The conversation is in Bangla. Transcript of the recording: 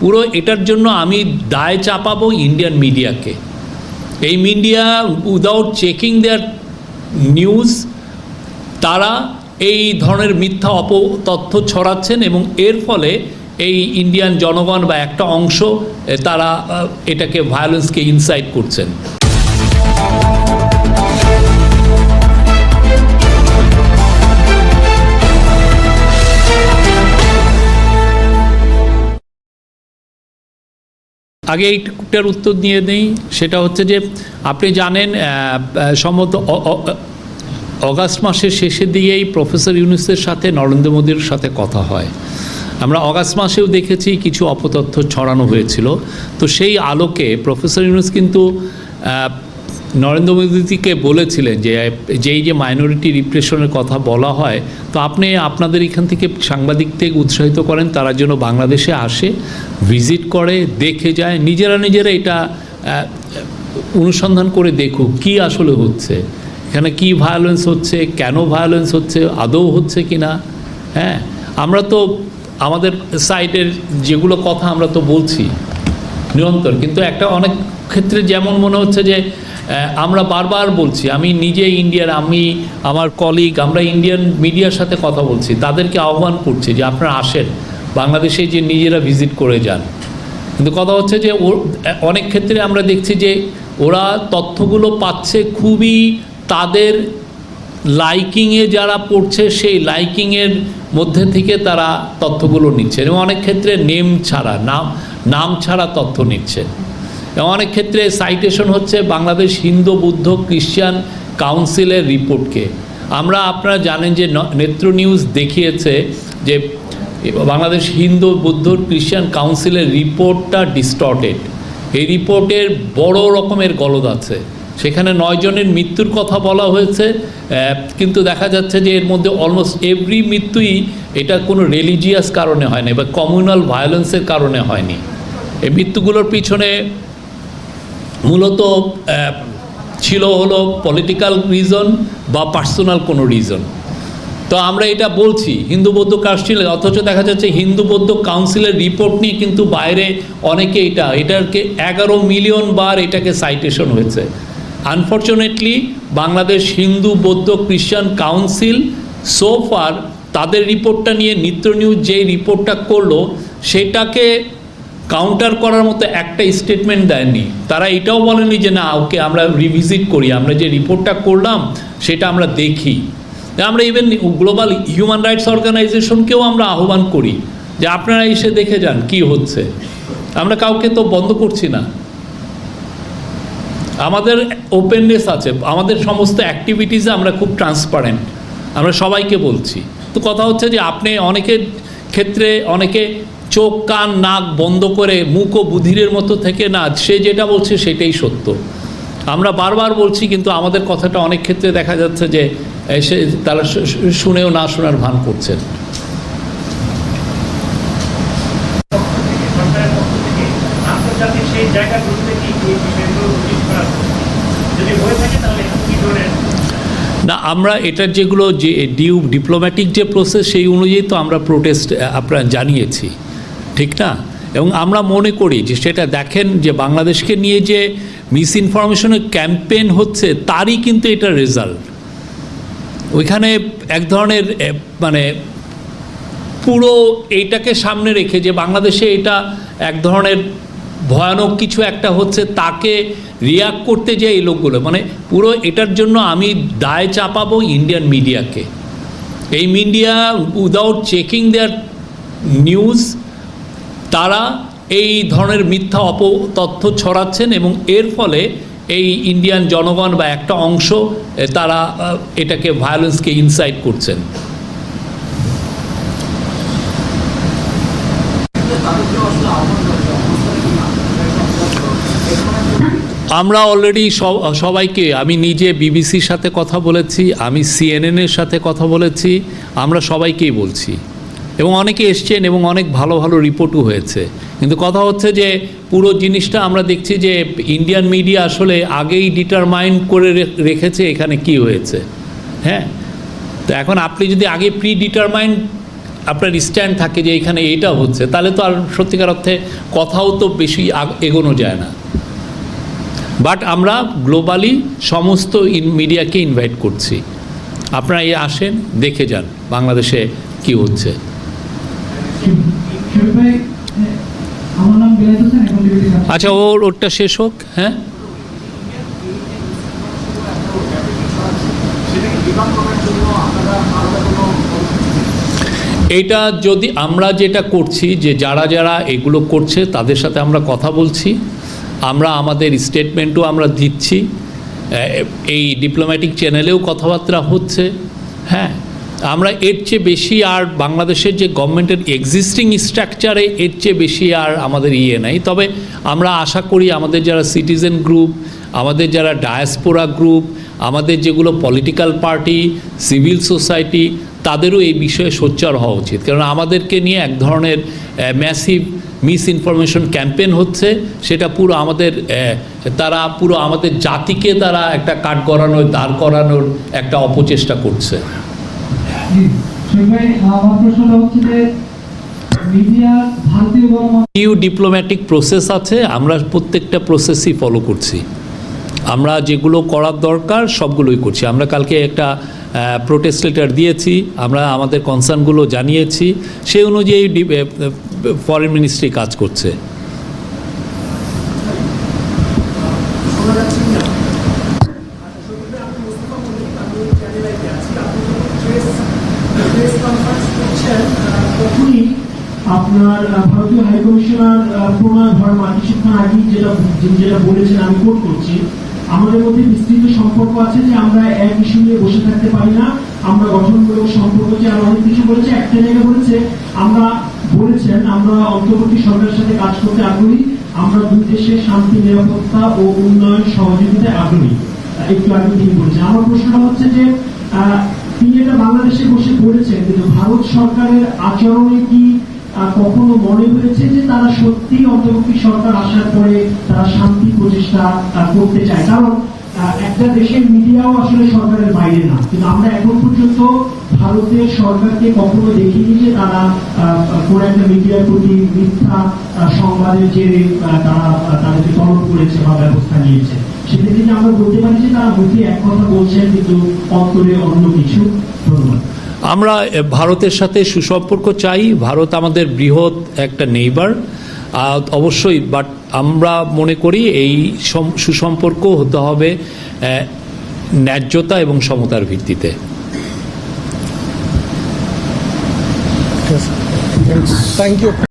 পুরো এটার জন্য আমি দায় চাপাবো ইন্ডিয়ান মিডিয়াকে এই media without checking their news তারা এই ধরনের মিথ্যা অপ তথ্য ছড়াচ্ছেন এবং এর ফলে এই ইন্ডিয়ান জনগণ বা একটা অংশ, তারা এটাকে ভায়োলেন্সকে ইনসাইট করছেন। আগে এইটার উত্তর দিয়ে নেই সেটা হচ্ছে যে আপনি জানেন সম্ভবত অগাস্ট মাসের শেষের দিকেই প্রফেসর ইউনুসের সাথে নরেন্দ্র মোদীর সাথে কথা হয়। আমরা অগাস্ট মাসেও দেখেছি কিছু অপতথ্য ছড়ানো হয়েছিল। তো সেই আলোকে প্রফেসর ইউনুস কিন্তু নরেন্দ্র মোদীকে বলেছিলেন যে, যেই যে মাইনরিটি রিপ্রেশনের কথা বলা হয়, তো আপনি আপনাদের এখান থেকে সাংবাদিক থেকে উৎসাহিত করেন, তারা যেন বাংলাদেশে আসে ভিজিট করে, দেখে যায়, নিজেরা নিজেরা এটা অনুসন্ধান করে দেখুক, কি আসলে হচ্ছে, এখানে কি ভায়োলেন্স হচ্ছে, কেন ভায়োলেন্স হচ্ছে, আদৌ হচ্ছে কি না হ্যাঁ? আমরা তো, আমাদের সাইডের যেগুলো কথা আমরা তো বলছি, নিরন্তর, কিন্তু একটা অনেক ক্ষেত্রে যেমন মনে হচ্ছে যে আমরা বারবার বলছি, আমি নিজে ইন্ডিয়ার, আমি, আমার কলিগ আমরা ইন্ডিয়ান মিডিয়ার সাথে কথা বলছি, তাদেরকে আহ্বান করছি যে আপনারা আসেন, বাংলাদেশে যে নিজেরা ভিজিট করে যান। কিন্তু কথা হচ্ছে যে অনেক ক্ষেত্রে আমরা দেখছি যে ওরা তথ্যগুলো পাচ্ছে খুবই তাদের লাইকিংয়ে যারা পড়ছে, সেই লাইকিংয়ের মধ্যে থেকে তারা তথ্যগুলো নিচ্ছে। এবং অনেক ক্ষেত্রে নেম ছাড়া, নাম নাম ছাড়া তথ্য নিচ্ছে। অনেক ক্ষেত্রে সাইটেশন হচ্ছে বাংলাদেশ হিন্দু বুদ্ধ খ্রিস্টান কাউন্সিলের রিপোর্টকে। আমরা আপনারা জানেন যে নেত্র নিউজ দেখিয়েছে যে বাংলাদেশ হিন্দু বৌদ্ধ খ্রিস্টান কাউন্সিলের রিপোর্টটা ডিস্টর্টেড এই রিপোর্টের বড় রকমের গলদ আছে। সেখানে নয় জনের মৃত্যুর কথা বলা হয়েছে কিন্তু দেখা যাচ্ছে যে এর মধ্যে অলমোস্ট এভরি মৃত্যুই এটা কোনো রিলিজিয়াস কারণে হয়নি বা কমিউনাল ভায়োলেন্সের কারণে হয়নি। এই মৃত্যুগুলোর পিছনে মূলত ছিল হলো পলিটিক্যাল রিজন বা পার্সোনাল কোনো রিজন তো আমরা এটা বলছি, হিন্দু বৌদ্ধ কাউন্সিল অথচ দেখা যাচ্ছে হিন্দু বৌদ্ধ কাউন্সিলের রিপোর্ট নিয়ে কিন্তু বাইরে অনেকে এটা, এটাকে এগারো মিলিয়ন বার এটাকে সাইটেশন হয়েছে। আনফর্চুনেটলি বাংলাদেশ হিন্দু বৌদ্ধ খ্রিস্টান কাউন্সিল সোফার তাদের রিপোর্টটা নিয়ে নিত্য নিউজ যেই রিপোর্টটা করল, সেটাকে কাউন্টার করার মতো একটা স্টেটমেন্ট দেয়নি। তারা এটাও বলেনি যে, না, ওকে আমরা রিভিজিট করি, আমরা যে রিপোর্টটা করলাম, সেটা আমরা দেখি। আমরা ইভেন গ্লোবাল হিউম্যান রাইটস অর্গানাইজেশনকেও আমরা আহ্বান করি যে, আপনারা এসে দেখে যান, কি হচ্ছে? আমরা কাউকে তো বন্ধ করছি না। আমাদের ওপেননেস আছে, আমাদের সমস্ত অ্যাক্টিভিটিসে আমরা খুব ট্রান্সপারেন্ট আমরা সবাইকে বলছি। তো কথা হচ্ছে যে, আপনি অনেকের ক্ষেত্রে, অনেকে চোখ, কান, নাক বন্ধ করে মুখ ও বুধিরের মতো থেকে না, সে যেটা বলছে সেটাই সত্য। আমরা বারবার বলছি, কিন্তু আমাদের কথাটা অনেক ক্ষেত্রে দেখা যাচ্ছে যে এসে তারা শুনেও না শোনার ভান করছেন। না, আমরা এটার যেগুলো যে, ডিউ ডিপ্লোম্যাটিক যে প্রসেস সেই অনুযায়ী তো আমরা প্রোটেস্ট আপনারা জানিয়েছি। ঠিক না? এবং আমরা মনে করি যে সেটা দেখেন যে বাংলাদেশকে নিয়ে যে মিস ইনফরমেশনের ক্যাম্পেইন হচ্ছে, তারই কিন্তু এটা রেজাল্ট ওইখানে এক ধরনের মানে পুরো এইটাকে সামনে রেখে যে বাংলাদেশে এটা এক ধরনের ভয়ানক কিছু একটা হচ্ছে, তাকে রিয়াক্ট করতে যে এই লোকগুলো মানে পুরো এটার জন্য আমি দায় চাপাবো ইন্ডিয়ান মিডিয়াকে এই media without checking their news তারা এই ধরনের মিথ্যা অপ তথ্য ছড়াচ্ছেন এবং এর ফলে এই ইন্ডিয়ান জনগণ বা একটা অংশ তারা এটাকে ভায়োলেন্সকে ইনসাইট করছেন। আমরা অলরেডি সবাইকে, আমি নিজে বিবিসির সাথে কথা বলেছি, আমি সিএনএনের সাথে কথা বলেছি, আমরা সবাইকেই বলছি। এবং অনেকে এসছেন এবং অনেক ভালো ভালো রিপোর্টও হয়েছে। কিন্তু কথা হচ্ছে যে পুরো জিনিসটা আমরা দেখছি যে ইন্ডিয়ান মিডিয়া আসলে আগেই ডিটারমাইন করে রেখেছে এখানে কি হয়েছে। হ্যাঁ? তো এখন আপনি যদি আগে প্রি ডিটারমাইন আপনার স্ট্যান্ড থাকে যে এখানে এটা হচ্ছে, তাহলে তো আর সত্যিকার অর্থে কথাও তো বেশি এগোনো যায় না। বাট আমরা গ্লোবালি সমস্ত ইন মিডিয়াকে ইনভাইট করছি। আপনারা এই আসেন, দেখে যান বাংলাদেশে কি হচ্ছে। আচ্ছা ওর ওরটা শেষ হোক হ্যাঁ? এটা যদি আমরা যেটা করছি, যে যারা যারা এগুলো করছে, তাদের সাথে আমরা কথা বলছি, আমরা আমাদের স্টেটমেন্টও আমরা দিচ্ছি এই ডিপ্লোম্যাটিক চ্যানেলেও কথাবার্তা হচ্ছে হ্যাঁ? আমরা এর চেয়ে বেশি আর বাংলাদেশের যে গভর্নমেন্টের এক্সিস্টিং স্ট্রাকচারে এর চেয়ে বেশি আর আমাদের ইয়ে নাই। তবে আমরা আশা করি আমাদের যারা সিটিজেন গ্রুপ আমাদের যারা ডায়াসপোরা গ্রুপ আমাদের যেগুলো পলিটিক্যাল পার্টি সিভিল সোসাইটি তাদেরও এই বিষয়ে সোচ্চার হওয়া উচিত। কারণ আমাদেরকে নিয়ে এক ধরনের ম্যাসিভ মিস ইনফরমেশন ক্যাম্পেন হচ্ছে। সেটা পুরো আমাদের তারা পুরো আমাদের জাতিকে তারা একটা কাঠ করানোর দাঁড় করানোর একটা অপচেষ্টা করছে। নিউ ডিপ্লোম্যাটিক প্রসেস আছে, আমরা প্রত্যেকটা প্রসেসই ফলো করছি। আমরা যেগুলো করার দরকার, সবগুলোই করছি। আমরা কালকে একটা প্রোটেস্ট লেটার দিয়েছি, আমরা আমাদের কনসার্নগুলো জানিয়েছি। সেই অনুযায়ী ফরেন মিনিস্ট্রি কাজ করছে। আপনার ভারতীয় প্রণয় কিছুক্ষণ আগেই যেটা যেটা বলেছেন, আমি কোট করছি। আমাদের মধ্যে বিস্তৃত সম্পর্ক আছে যে আমরা এক ইস্যু নিয়ে বসে থাকতে পারি না। আমরা গঠনমূলক সম্পর্ক যে অনেক কিছু বলেছে একটা জায়গায় বলেছে, আমরা বলেছেন, আমরা অন্তর্বর্তী সরকারের সাথে কাজ করতে আগ্রহী, আমরা দুই দেশের শান্তি, নিরাপত্তা ও উন্নয়ন সহযোগিতায় আগ্রহী। একটু আগে তিনি বলেছেন। আমার প্রশ্নটা হচ্ছে যে তিনি এটা বাংলাদেশে বসে বলেছেন কিন্তু ভারত সরকারের আচরণে কি আহ, কখনো মনে হয়েছে যে তারা সত্যি অন্তর্বর্তী সরকার আসার পরে তারা শান্তি প্রচেষ্টা করতে চায়। কারণ একটা দেশের মিডিয়াও আসলে সরকারের বাইরে না। কিন্তু আমরা এখন পর্যন্ত ভারতের সরকারকে কখনো দেখিনি যে তারা কোন একটা মিডিয়ার প্রতি মিথ্যা সংবাদের জেরে তারা তাদেরকে তলব করেছে বা ব্যবস্থা নিয়েছে। সেক্ষেত্রে যে আমরা বলতে পারি যে তারা মুখে এক কথা বলছেন কিন্তু অন্তরে অন্য কিছু? ধন্যবাদ। আমরা ভারতের সাথে সুসম্পর্ক চাই। ভারত আমাদের বৃহৎ একটা নেইবার অবশ্যই বাট আমরা মনে করি এই সুসম্পর্ক হতে হবে ন্যায্যতা এবং সমতার ভিত্তিতে। Thank you.